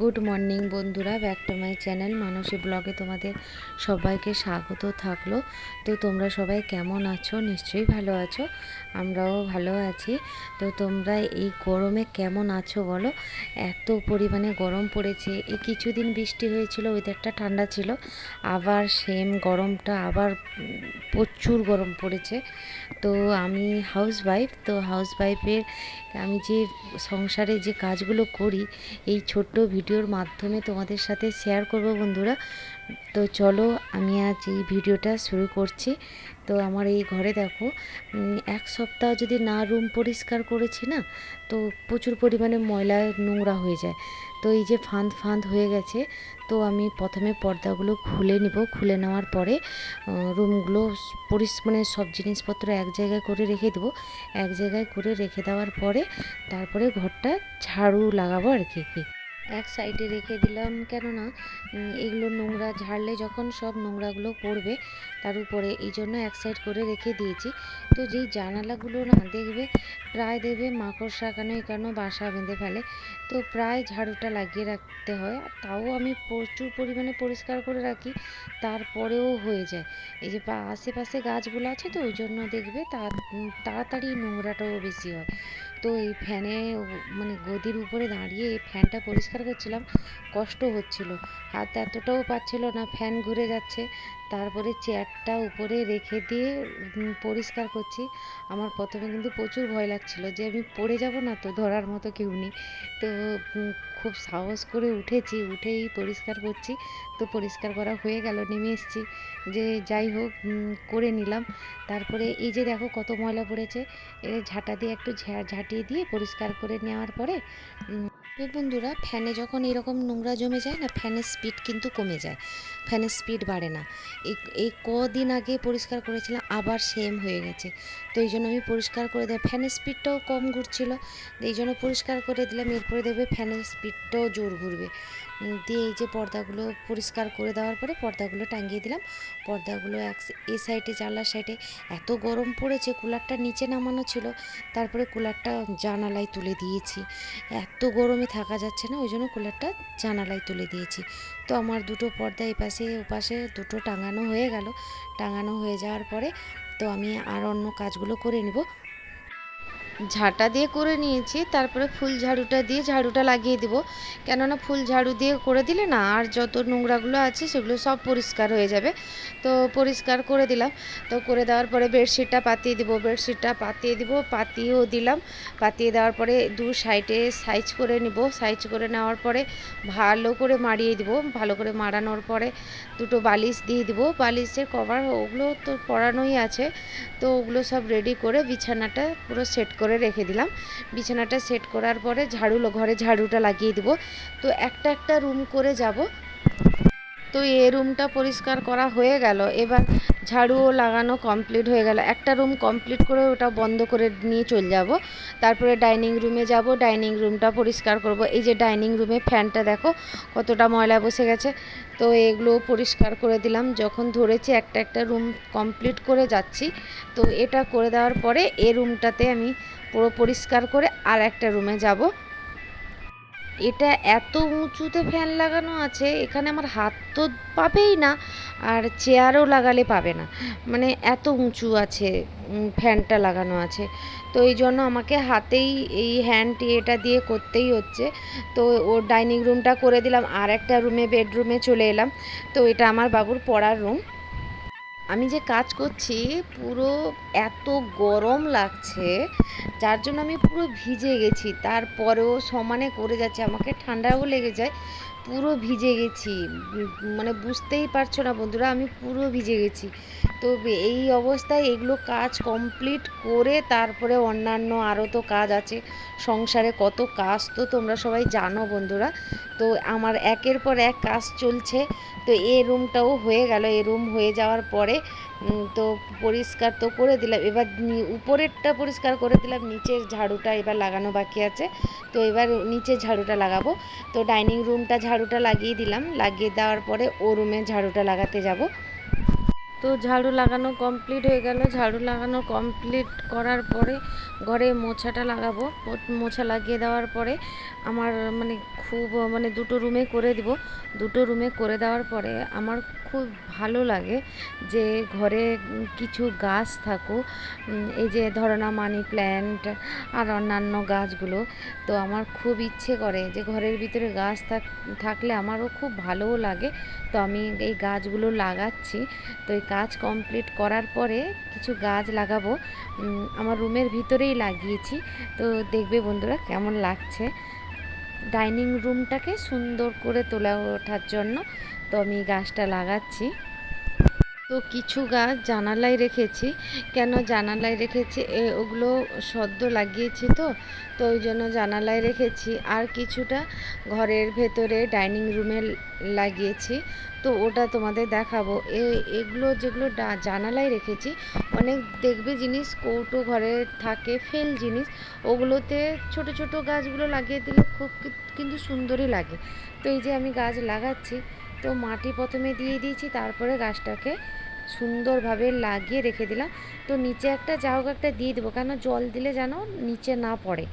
Good morning বন্ধুরা। Back to my channel Manasi ব্লগে তোমাদের সবাইকে স্বাগত থাকল। তো তোমরা সবাই কেমন আছো? নিশ্চয়ই ভালো আছো। আমরাও ভালো আছি। তো তোমরা এই গরমে কেমন আছো বলো? এত পরিমাণে গরম পড়েছে। এই কিছুদিন বৃষ্টি হয়েছিল ওয়েদারটা ঠান্ডা ছিল। আবার সেম গরমটা, আবার প্রচুর গরম পড়েছে। তো আমি হাউস ওয়াইফ তো হাউস ওয়াইফের আমি যে সংসারে যে কাজগুলো করি, এই ছোট্ট ভিডিওর মাধ্যমে তোমাদের সাথে শেয়ার করব বন্ধুরা। তো চলো, আমি আজ এই ভিডিওটা শুরু করছি। তো আমার এই ঘরে দেখো এক সপ্তাহ যদি না রুম পরিষ্কার করেছি না, তো প্রচুর পরিমাণে ময়লা নোংরা হয়ে যায়। তো এই যে ফাঁদ ফাঁদ হয়ে গেছে, তো আমি প্রথমে পর্দাগুলো খুলে নিব। খুলে নেওয়ার পরে রুমগুলো পরিস মানে সব জিনিসপত্র এক জায়গায় করে রেখে দেবো। এক জায়গায় করে রেখে দেওয়ার পরে, তারপরে ঘরটা ঝাড়ু লাগাবো আর কি কি। এক সাইডে রেখে দিলাম। কেননা এগুলো নোংরা ঝাড়লে যখন সব নোংরাগুলো পড়বে, তার উপরে এই জন্য এক সাইড করে রেখে দিয়েছি। তো যেই জানালাগুলো না দেখবে, প্রায় দেখবে মাকড়সা কেন এখানে বাসা বেঁধে ফেলে। তো প্রায় ঝাড়ুটা লাগিয়ে রাখতে হয়। তাও আমি প্রচুর পরিমাণে পরিষ্কার করে রাখি, তারপরেও হয়ে যায়। এই যে আশেপাশে গাছগুলো আছে তো, ওই জন্য দেখবে তাড়াতাড়ি নোংরাটাও বেশি হয়। তো এই ফ্যানে মানে গদির উপরে দাঁড়িয়ে এই ফ্যানটা পরিষ্কার করছিলাম, কষ্ট হচ্ছিল। হাত এতটাও পাচ্ছিল না ফ্যান ঘুরে যাচ্ছে। তারপরে চেয়ারটা উপরে রেখে দিয়ে পরিষ্কার করছি। আমার প্রথমে কিন্তু প্রচুর ভয় লাগছিল যে আমি পড়ে যাব না তো, ধরার মতো কেউ নেই। তো খুব সাহস করে উঠেছি, উঠেই পরিষ্কার করছি। তো পরিষ্কার করা হয়ে গেল, নেমে এসেছি। যে যাই হোক করে নিলাম। তারপরে এই যে দেখো কত ময়লা পড়েছে ঝাঁটা দিয়ে একটু ঝাঁটিয়ে দিয়ে পরিষ্কার করে নেওয়ার পরে বন্ধুরা ফ্যানে যখন এরকম নোংরা জমে যায় না ফ্যানের স্পিড কিন্তু কমে যায়। ফ্যানের স্পিড বাড়ে না। এই এই কদিন আগে পরিষ্কার করেছিলাম, আবার সেম হয়ে গেছে। তো এই জন্য আমি পরিষ্কার করে দিলাম ফ্যানের স্পিডটাও কম ঘুরছিল। এই জন্য পরিষ্কার করে দিলাম, এরপরে দেখবে ফ্যানের স্পিডটাও জোর ঘুরবে। দিয়ে এই যে পর্দাগুলো পরিষ্কার করে দেওয়ার পরে পর্দাগুলো টাঙিয়ে দিলাম। পর্দাগুলো এক এ সাইডে জানলার সাইডে এত গরম পড়েছে, কুলারটা নিচে নামানো ছিল। তারপরে কুলারটা জানালায় তুলে দিয়েছি। এত গরমে থাকা যাচ্ছে না ওই জন্য কুলারটা জানালায় তুলে দিয়েছি। তো আমার দুটো পর্দা এপাশে ওপাশে দুটো টাঙানো হয়ে গেল। টাঙানো হয়ে যাওয়ার পরে তো আমি আর অন্য কাজগুলো করে নেব। ঝাঁটা দিয়ে করে নিয়েছি, তারপরে ফুল ঝাড়ুটা দিয়ে ঝাড়ুটা লাগিয়ে দেবো। কেননা ফুল ঝাড়ু দিয়ে করে দিলে না, আর যত নোংরাগুলো আছে সেগুলো সব পরিষ্কার হয়ে যাবে। তো পরিষ্কার করে দিলাম। তো করে দেওয়ার পরে বেডশিটটা পাতিয়ে দিব, বেডশিটটা পাতিয়ে দিব, পাতিয়েও দিলাম। পাতিয়ে দেওয়ার পরে দু সাইডে সাইজ করে নিব। সাইজ করে নেওয়ার পরে ভালো করে মাড়িয়ে দিব। ভালো করে মাড়ানোর পরে দুটো বালিশ দিয়ে দিব। বালিশের কভার, ওগুলো তো পরানোই আছে। তো ওগুলো সব রেডি করে বিছানাটা পুরো সেট করে রেখে দিলাম। বিছানাটা সেট করার পরে ঝাড়ু ঘরে ঝাড়ুটা লাগিয়ে দিব। তো একটা একটা রুম করে যাব। তো এ রুমটা পরিষ্কার করা হয়ে গেল। এবার ঝাড়ুও লাগানো কমপ্লিট হয়ে গেল। একটা রুম কমপ্লিট করে ওটা বন্ধ করে নিয়ে চলে যাব। তারপরে ডাইনিং রুমে যাব ডাইনিং রুমটা পরিষ্কার করব। এই যে ডাইনিং রুমে ফ্যানটা দেখো, কতটা ময়লা বসে গেছে। তো এগুলো পরিষ্কার করে দিলাম। যখন ধরেছি একটা একটা রুম কমপ্লিট করে যাচ্ছি, তো এটা করে দেওয়ার পরে এ রুমটাতে আমি পুরো পরিষ্কার করে আর একটা রুমে যাব। এটা এত উঁচুতে ফ্যান লাগানো আছে, এখানে আমার হাত তো পাবেই না, আর চেয়ারও লাগালে পাবে না। মানে এত উঁচু আছে ফ্যানটা লাগানো আছে। তো এই জন্য আমাকে হাতেই এই হ্যান্ড এটা দিয়ে করতেই হচ্ছে। তো ও ডাইনিং রুমটা করে দিলাম, আর একটা রুমে বেডরুমে চলে এলাম। তো এটা আমার বাবুর পড়ার রুম। আমি যে কাজ করছি, পুরো এত গরম লাগছে, যার জন্য আমি পুরো ভিজে গেছি। তারপরেও সমানে করে যাচ্ছে, আমাকে ঠান্ডাও লেগে যায়, পুরো ভিজে গেছি। মানে বুঝতেই পারছ না বন্ধুরা, আমি পুরো ভিজে গেছি। তো এই অবস্থায় এগুলো কাজ কমপ্লিট করে তারপরে অন্যান্য আরও তো কাজ আছে। সংসারে কত কাজ তো তোমরা সবাই জানো বন্ধুরা। তো আমার একের পর এক কাজ চলছে। তো এই রুমটাও হয়ে গেল। এই রুম হয়ে যাওয়ার পরে তো পরিষ্কার তো করে দিলাম। এবার উপরেরটা পরিষ্কার করে দিলাম। নিচের ঝাড়ুটা এবার লাগানো বাকি আছে। তো এবার নিচের ঝাড়ুটা লাগাবো। তো ডাইনিং রুমটা ঝাড়ুটা লাগিয়ে দিলাম। লাগিয়ে দেওয়ার পরে ও রুমে ঝাড়ুটা লাগাতে যাব। তো ঝাড়ু লাগানো কমপ্লিট হয়ে গেল। ঝাড়ু লাগানো কমপ্লিট করার পরে ঘরে মোছাটা লাগাবো। মোছা লাগিয়ে দেওয়ার পরে আমার মানে খুব মানে দুটো রুমে করে দিব। দুটো রুমে করে দেওয়ার পরে আমার খুব ভালো লাগে যে ঘরে কিছু গাছ থাকুক। এই যে ধরো না মানি প্ল্যান্ট আর অন্যান্য গাছগুলো। তো আমার খুব ইচ্ছে করে যে ঘরের ভিতরে গাছ থাক থাকলে আমারও খুব ভালোও লাগে। তো আমি এই গাছগুলো লাগাচ্ছি। তো এই কাজ কমপ্লিট করার পরে কিছু গাছ লাগাবো। আমার রুমের ভিতরেই লাগিয়েছি। তো দেখবে বন্ধুরা কেমন লাগছে। ডাইনিং রুমটাকে সুন্দর করে তোলা ওঠার জন্য তো আমি গাছটা লাগাচ্ছি। তো কিছু গাছ জানালায় রেখেছি। কেন জানালায় রেখেছি? ওগুলো সদ্য লাগিয়েছি তো তো ওই জন্য জানালায় রেখেছি। আর কিছুটা ঘরের ভেতরে ডাইনিং রুমে লাগিয়েছি। তো ওটা তোমাদের দেখাবো। এ, এগুলো যেগুলো জানালায় রেখেছি, অনেক দেখবে জিনিস, কৌটো ঘরে থাকে, ফেল জিনিস, ওগুলোতে ছোট ছোট গাছগুলো লাগিয়ে দিলে খুব কিন্তু সুন্দরই লাগে। তো এই যে আমি গাছ লাগাচ্ছি, তো মাটি প্রথমে দিয়ে দিয়েছি, তারপরে গাছটাকে সুন্দরভাবে লাগিয়ে রেখে দিলাম। তো নিচে একটা, যা হোক একটা দিয়ে দেবো। কেন জল দিলে যেন নিচে না পড়ে।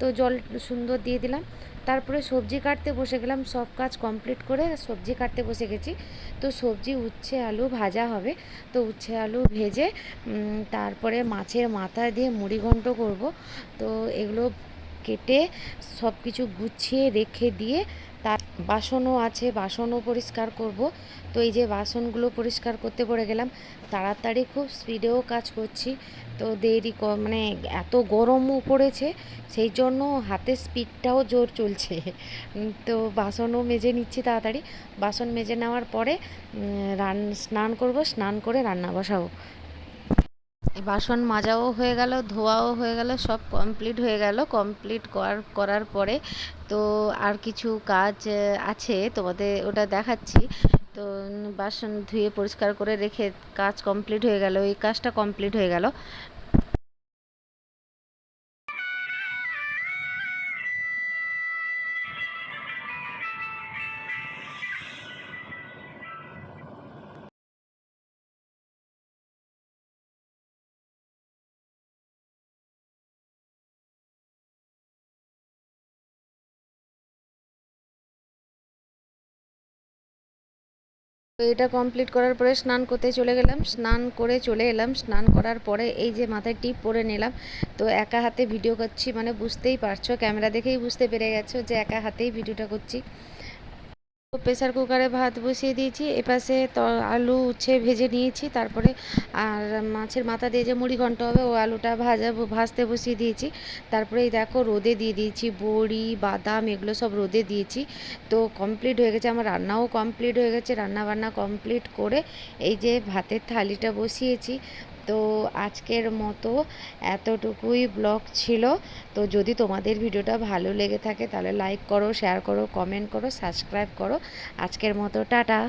তো জল সুন্দর দিয়ে দিলাম। তারপরে সবজি কাটতে বসে গেলাম। সব কাজ কমপ্লিট করে সবজি কাটতে বসে গেছি। তো সবজি উচ্ছে, আলু ভাজা হবে। তো উচ্ছে, আলু ভেজে তারপরে মাছের মাথা দিয়ে মুড়ি ঘন্ট করব। তো এগুলো কেটে সব কিছু গুছিয়ে রেখে দিয়ে তার বাসনও আছে, বাসনও পরিষ্কার করব। তো এই যে বাসনগুলো পরিষ্কার করতে পড়ে গেলাম, তাড়াতাড়ি খুব স্পিডেও কাজ করছি। তো দেরি মানে এত গরমও পড়েছে, সেই জন্য হাতের স্পিডটাও জোর চলছে। তো বাসনও মেজে নিচ্ছি তাড়াতাড়ি। বাসন মেজে নেওয়ার পরে রান স্নান করব, স্নান করে রান্না বসাবো। বাসন মাজাও হয়ে গেল, ধোয়াও হয়ে গেল, সব কমপ্লিট হয়ে গেল। কমপ্লিট করার করার পরে তো আর কিছু কাজ আছে তোমাদের, ওটা দেখাচ্ছি। তো বাসন ধুয়ে পরিষ্কার করে রেখে কাজ কমপ্লিট হয়ে গেল, এই কাজটা কমপ্লিট হয়ে গেল। তো এটা কমপ্লিট করার পরে স্নান করতে চলে গেলাম। স্নান করে চলে এলাম। স্নান করার পরে এই যে মাথায় টিপ পরে নিলাম। তো একা হাতে ভিডিও করছি মানে বুঝতেই পারছ, ক্যামেরা দেখেই বুঝতে পেরে গেছো যে একা হাতেই ভিডিওটা করছি। প্রেসার কুকারে ভাত বসিয়ে দিয়েছি, এপাশে আলু উচ্ছে ভেজে নিয়েছি, তারপরে আর মাছের মাথা দিয়ে যে মুড়ি ঘন্ট হবে, ও আলুটা ভাজা, ভাজতে বসিয়ে দিয়েছি। তারপরে এই দেখো রোদে দিয়ে দিয়েছি বড়ি, বাদাম, এগুলো সব রোদে দিয়েছি। তো কমপ্লিট হয়ে গেছে, আমার রান্নাও কমপ্লিট হয়ে গেছে রান্না বান্না কমপ্লিট করে এই যে ভাতের থালিটা বসিয়েছি। তো আজকের মতো এতটুকুই ব্লগ ছিল। তো যদি তোমাদের ভিডিওটা ভালো লেগে থাকে তাহলে লাইক করো শেয়ার করো কমেন্ট করো সাবস্ক্রাইব করো। আজকের মতো, টাটা।